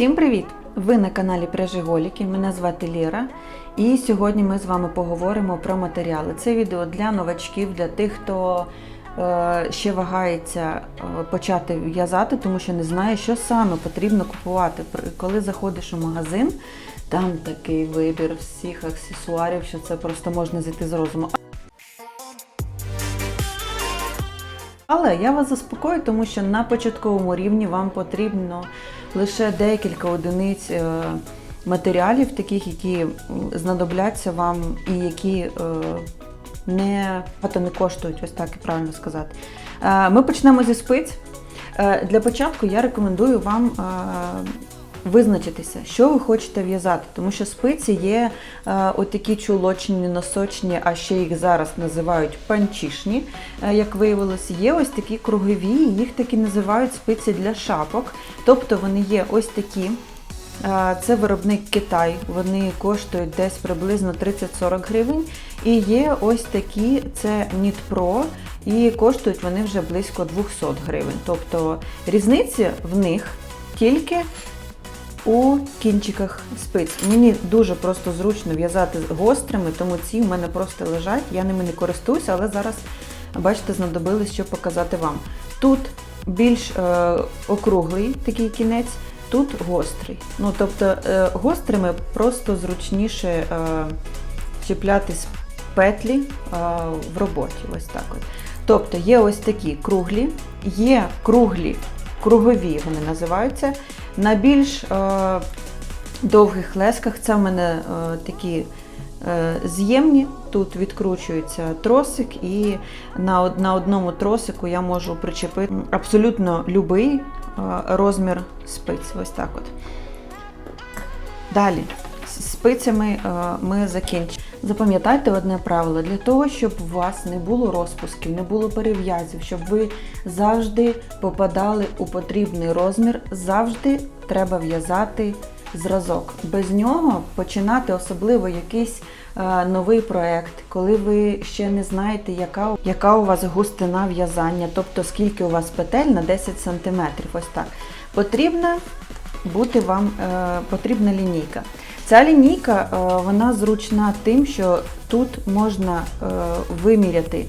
Всім привіт! Ви на каналі Пряжеголіки. Мене звати Лєра. І сьогодні ми з вами поговоримо про матеріали. Це відео для новачків, для тих, хто е, ще вагається е, почати в'язати, тому що не знає, що саме потрібно купувати. Коли заходиш у магазин, там такий вибір всіх аксесуарів, що це просто можна зійти з розуму. Але я вас заспокою, тому що на початковому рівні вам потрібно лише декілька одиниць е, матеріалів, таких, які знадобляться вам і які е, не, не коштують, ось так і правильно сказати. Е, Ми почнемо зі спиць. Для початку я рекомендую вам визначитися, що ви хочете в'язати, тому що спиці є е, отакі чулочні, носочні, а ще їх зараз називають панчішні, е, як виявилось. Є ось такі кругові, їх такі називають спиці для шапок. Тобто вони є ось такі. Е, Це виробник Китай, вони коштують десь приблизно 30-40 гривень. І є ось такі, це Knit Pro, і коштують вони вже близько 200 гривень. Тобто різниця в них тільки у кінчиках спиць. Мені дуже просто зручно в'язати гострими, тому ці в мене просто лежать, я ними не користуюся, але зараз, бачите, знадобилось, щоб показати вам. Тут більш е, округлий такий кінець, тут гострий. Ну, тобто е, гострими просто зручніше е, чіплятись петлі е, в роботі. Ось так от. Тобто є ось такі круглі, є круглі, кругові вони називаються. На більш е, довгих лесках це в мене е, такі е, з'ємні. Тут відкручується тросик, і на, на одному тросику я можу причепити абсолютно будь-який е, розмір спиць. Ось так от. Далі. З спицями е, ми закінчимо. Запам'ятайте одне правило: для того, щоб у вас не було розпусків, не було перев'язів, щоб ви завжди попадали у потрібний розмір, завжди треба в'язати зразок. Без нього починати особливо якийсь е, новий проект, коли ви ще не знаєте, яка, яка у вас густина в'язання, тобто скільки у вас петель на 10 см. Ось так. Потрібна бути вам е, потрібна лінійка. Ця лінійка е, вона зручна тим, що тут можна е, виміряти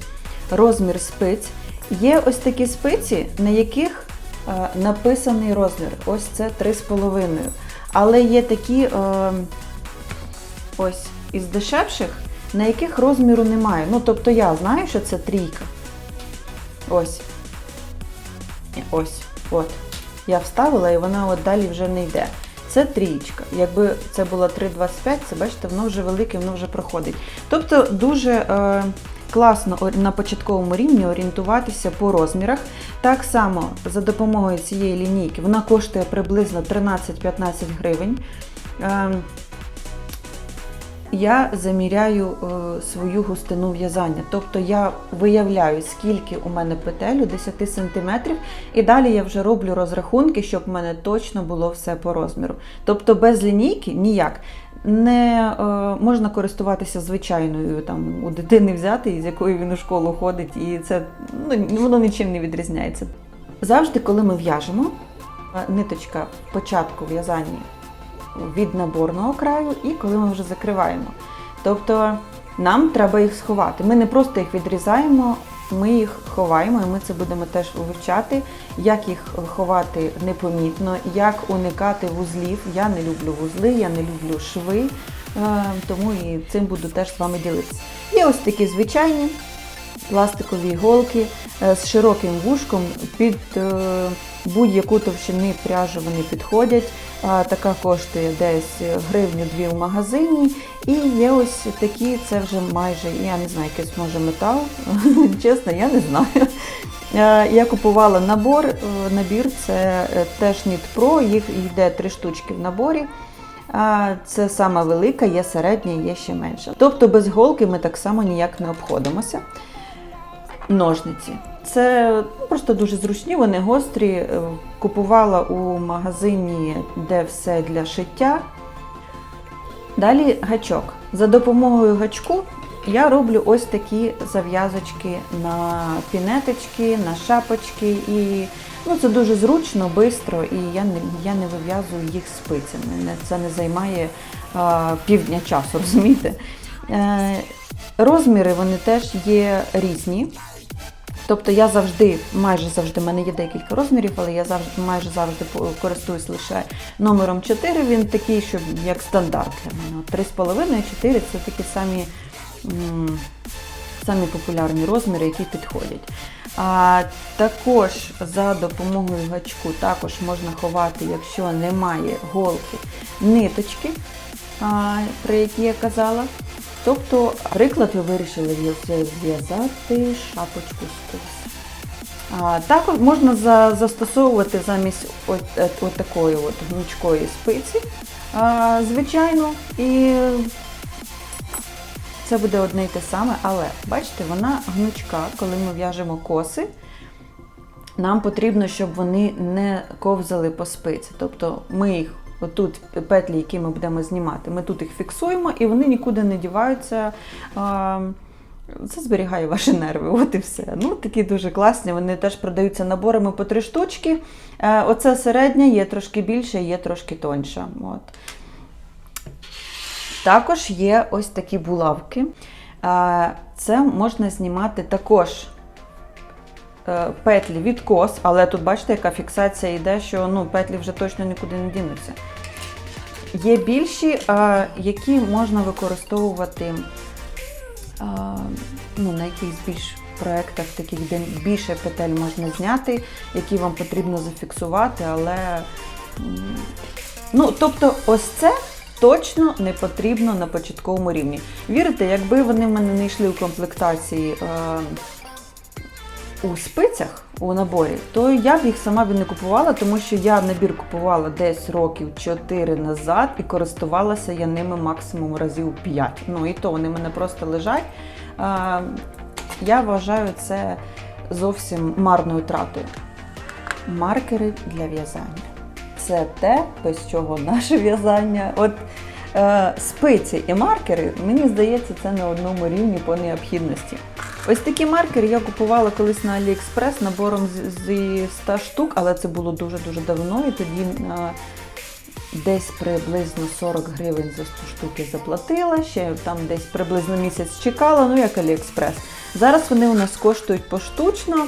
розмір спиць. Є ось такі спиці, на яких е, написаний розмір. Ось це 3,5. Але є такі ось із дешевших, на яких розміру немає. Ну, тобто я знаю, що це трійка. Ось. Ось. От. Я вставила і вона от далі вже не йде. Це трієчка. Якби це було 3,25, це бачите, воно вже велике, воно вже проходить. Тобто дуже е, класно на початковому рівні орієнтуватися по розмірах. Так само за допомогою цієї лінійки вона коштує приблизно 13-15 гривень. Е, я заміряю е, свою густину в'язання. Тобто я виявляю, скільки у мене петель у 10 см, і далі я вже роблю розрахунки, щоб в мене точно було все по розміру. Тобто без лінійки ніяк. Не е, можна користуватися звичайною там у дитини взяти, з якою він у школу ходить, і це ну, воно нічим не відрізняється. Завжди, коли ми в'яжемо, ниточка початку в'язання від наборного краю і коли ми вже закриваємо. Тобто нам треба їх сховати. Ми не просто їх відрізаємо, ми їх ховаємо, і ми це будемо теж вивчати, як їх ховати непомітно, як уникати вузлів. Я не люблю вузли, я не люблю шви, е, тому і цим буду теж з вами ділитися. Є ось такі звичайні пластикові іголки е, з широким вушком під е, будь-яку товщини пряжу вони підходять. Така коштує десь гривню-дві в магазині. І є ось такі, це вже майже, я не знаю, якийсь може метал. Чесно, я не знаю. Е, Я купувала набор, набір це теж Knit Pro, їх йде три штучки в наборі. Це сама велика, є середня, є ще менша. Тобто без голки ми так само ніяк не обходимося. Ножниці. Це ну, просто дуже зручні, вони гострі. Е, Купувала у магазині, де все для шиття. Далі гачок. За допомогою гачку я роблю ось такі зав'язочки на пінеточки, на шапочки. І Ну, це дуже зручно, швидко, і я не, я не вив'язую їх спицями. Це не займає а, півдня часу, розумієте? Е, розміри вони теж є різні. Тобто я завжди, майже завжди, в мене є декілька розмірів, але я завжди майже завжди користуюсь лише номером 4. Він такий, що як стандарт для мене. 3,5-4 це такі самі, самі популярні розміри, які підходять. А, також за допомогою гачку також можна ховати, якщо немає голки, ниточки, а, про які я казала. Тобто, приклад, ви вирішили зв'язати шапочку з. А, також можна за, застосовувати замість от, от, от такої от гнучкої спиці, а, звичайно, і це буде одне й те саме, але бачите, вона гнучка, коли ми в'яжемо коси. Нам потрібно, щоб вони не ковзали по спиці. Тобто ми їх отут петлі, які ми будемо знімати, ми тут їх фіксуємо і вони нікуди не діваються. Це зберігає ваші нерви, от і все. Ну, такі дуже класні. Вони теж продаються наборами по три штучки. Е, Оце середня, є трошки більше, є трошки тоньша. От. Також є ось такі булавки. Е, Це можна знімати також петлі від кос, але тут бачите, яка фіксація йде, що ну, петлі вже точно нікуди не дінуться. Є більші, е, які можна використовувати е, ну, на якихось більш проєктах, таких, де більше петель можна зняти, які вам потрібно зафіксувати, але ну, тобто, ось це точно не потрібно на початковому рівні. Вірите, якби вони в мене не йшли у комплектації е, у спицях у наборі, то я б їх сама б не купувала, тому що я набір купувала десь років 4 назад і користувалася я ними максимум разів 5. Ну і то вони мене просто лежать. Я вважаю це зовсім марною тратою. Маркери для в'язання. Це те, без чого наше в'язання. От е, спиці і маркери, мені здається, це на одному рівні по необхідності. Ось такі маркери я купувала колись на AliExpress набором зі 100 штук, але це було дуже-дуже давно, і тоді десь приблизно 40 гривень за 100 штуки заплатила, ще там десь приблизно місяць чекала, ну як AliExpress. Зараз вони у нас коштують поштучно,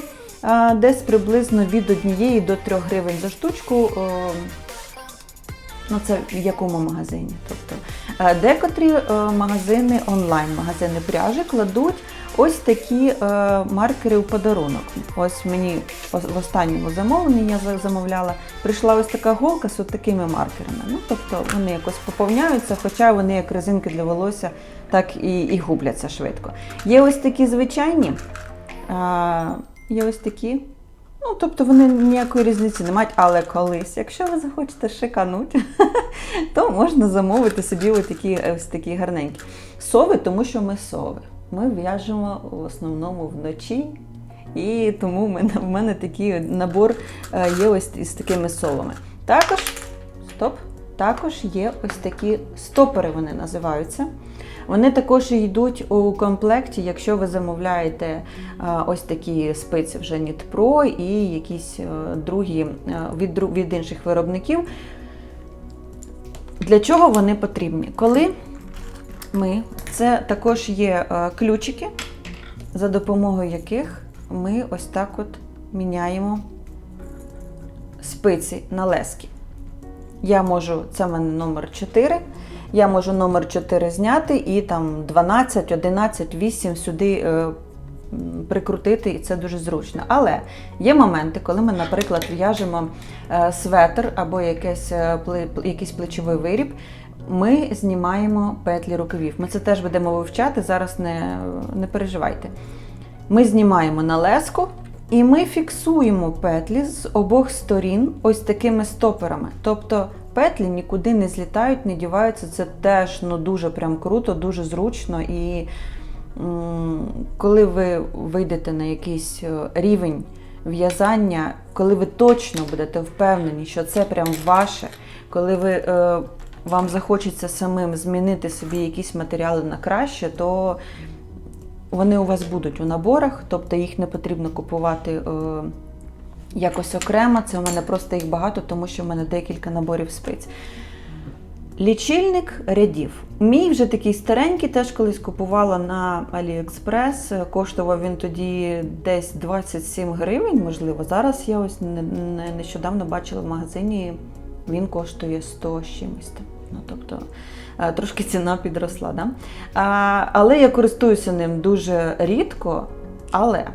десь приблизно від 1 до 3 гривень за штучку. Ну, це в якому магазині? Тобто, е, декотрі е, магазини, онлайн-магазини пряжі кладуть ось такі е, маркери у подарунок. Ось мені в останньому замовленні я замовляла, прийшла ось така голка з такими маркерами. Ну, тобто вони якось поповняються, хоча вони як резинки для волосся, так і, і губляться швидко. Є ось такі звичайні, е, є ось такі. Ну, тобто вони ніякої різниці не мають, але колись, якщо ви захочете шикануть, то можна замовити собі ось такі, ось такі гарненькі. Сови, тому що ми сови. Ми в'яжемо в основному вночі, і тому в мене, в мене такий набор е, є ось із такими совами. Також, стоп, також є ось такі стопори, вони називаються. Вони також йдуть у комплекті, якщо ви замовляєте ось такі спиці вже Pro і якісь е, другі е, від, від інших виробників. Для чого вони потрібні? Коли ми, це також є е, ключики, за допомогою яких ми ось так от міняємо спиці на лески. Я можу, це в мене номер 4. Я можу номер 4 зняти і там 12, 11, 8 сюди е, прикрутити, і це дуже зручно. Але є моменти, коли ми, наприклад, в'яжемо е, светр або якийсь, пле- якийсь плечовий виріб. Ми знімаємо петлі рукавів. Ми це теж будемо вивчати, зараз не, не переживайте. Ми знімаємо на леску і ми фіксуємо петлі з обох сторін ось такими стоперами. Тобто петлі нікуди не злітають, не діваються. Це теж ну, дуже прям круто, дуже зручно. І коли ви вийдете на якийсь е, рівень в'язання, коли ви точно будете впевнені, що це прям ваше, коли ви. Е, вам захочеться самим змінити собі якісь матеріали на краще, то вони у вас будуть у наборах, тобто їх не потрібно купувати е, якось окремо. Це у мене просто їх багато, тому що в мене декілька наборів спиць. Лічильник рядів. Мій вже такий старенький, теж колись купувала на AliExpress. Коштував він тоді десь 27 гривень, можливо. Зараз я ось не- не- нещодавно бачила в магазині, він коштує 100 з чимось. Ну, тобто е, трошки ціна підросла. Да? А, але я користуюся ним дуже рідко. Але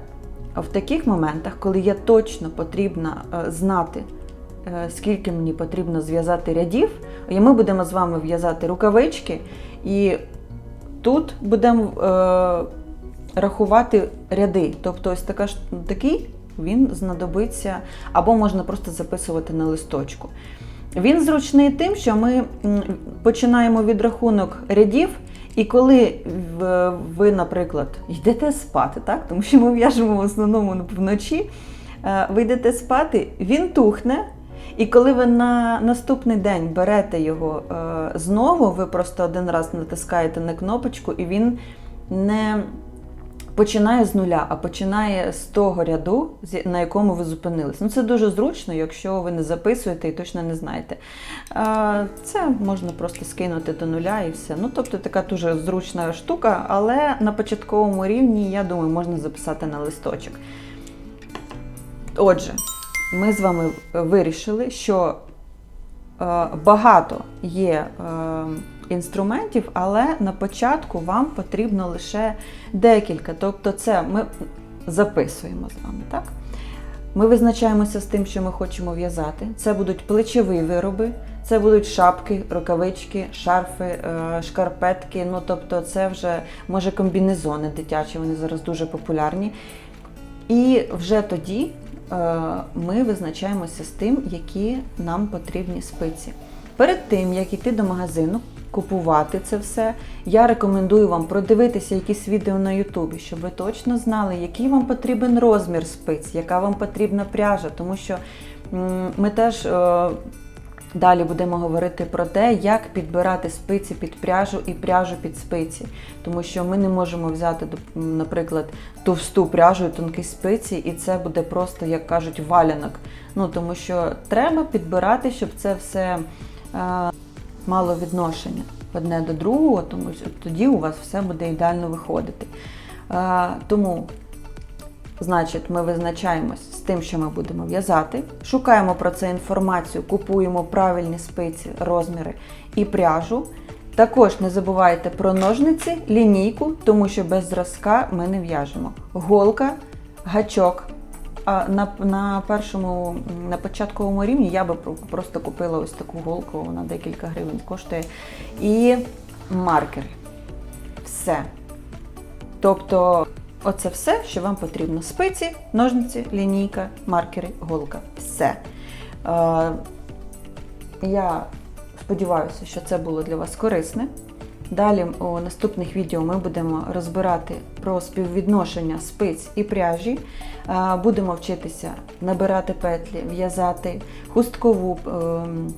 в таких моментах, коли я точно потрібна е, знати, е, скільки мені потрібно зв'язати рядів, і ми будемо з вами в'язати рукавички, і тут будемо е, рахувати ряди. Тобто, ось така, такий він знадобиться, або можна просто записувати на листочку. Він зручний тим, що ми починаємо відрахунок рядів, і коли ви, наприклад, йдете спати, так? тому що ми в'яжемо в основному вночі, е, ви йдете спати, він тухне. І коли ви на наступний день берете його е, знову, ви просто один раз натискаєте на кнопочку, і він не починає з нуля, а починає з того ряду, на якому ви зупинились. Ну, це дуже зручно, якщо ви не записуєте і точно не знаєте. Це можна просто скинути до нуля і все. Ну, тобто така дуже зручна штука, але на початковому рівні, я думаю, можна записати на листочок. Отже, ми з вами вирішили, що е, багато є е, інструментів, але на початку вам потрібно лише декілька. Тобто, це ми записуємо з вами, так? Ми визначаємося з тим, що ми хочемо в'язати. Це будуть плечові вироби, це будуть шапки, рукавички, шарфи, е, шкарпетки. Ну тобто, це вже може комбінезони дитячі, вони зараз дуже популярні. І вже тоді е, ми визначаємося з тим, які нам потрібні спиці. Перед тим, як йти до магазину, купувати це все, я рекомендую вам продивитися якісь відео на Ютубі, щоб ви точно знали, який вам потрібен розмір спиць, яка вам потрібна пряжа, тому що ми теж. е, Далі будемо говорити про те, як підбирати спиці під пряжу і пряжу під спиці. Тому що ми не можемо взяти, наприклад, товсту пряжу і тонкі спиці, і це буде просто, як кажуть, валянок. Ну тому що треба підбирати, щоб це все е, мало відношення одне до другого, тому що тоді у вас все буде ідеально виходити. Тому Значить, ми визначаємось з тим, що ми будемо в'язати, шукаємо про це інформацію, купуємо правильні спиці, розміри і пряжу. Також не забувайте про ножниці, лінійку, тому що без зразка ми не в'яжемо. Голка, гачок. На, на першому, на початковому рівні я би просто купила ось таку голку, вона декілька гривень коштує. І маркери. Все. Тобто, оце все, що вам потрібно: спиці, ножниці, лінійка, маркери, голка. Все. Е, я сподіваюся, що це було для вас корисне. Далі у наступних відео ми будемо розбирати про співвідношення спиць і пряжі. Е, Будемо вчитися набирати петлі, в'язати хусткову, ем,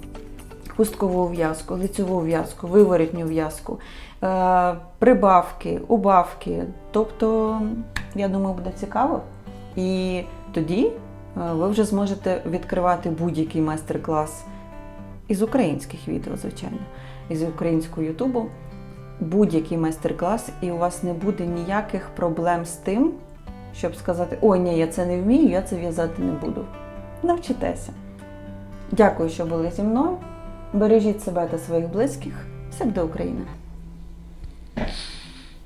хусткову в'язку, лицеву в'язку, виворітню в'язку, е, прибавки, убавки. Тобто, я думаю, буде цікаво. І тоді е, ви вже зможете відкривати будь-який майстер-клас із українських відео, звичайно, із українського Ютубу. Будь-який майстер-клас, і у вас не буде ніяких проблем з тим, щоб сказати: ой, ні, я це не вмію, я це в'язати не буду. Навчитеся. Дякую, що були зі мною. Бережіть себе та своїх близьких. Все буде Україна!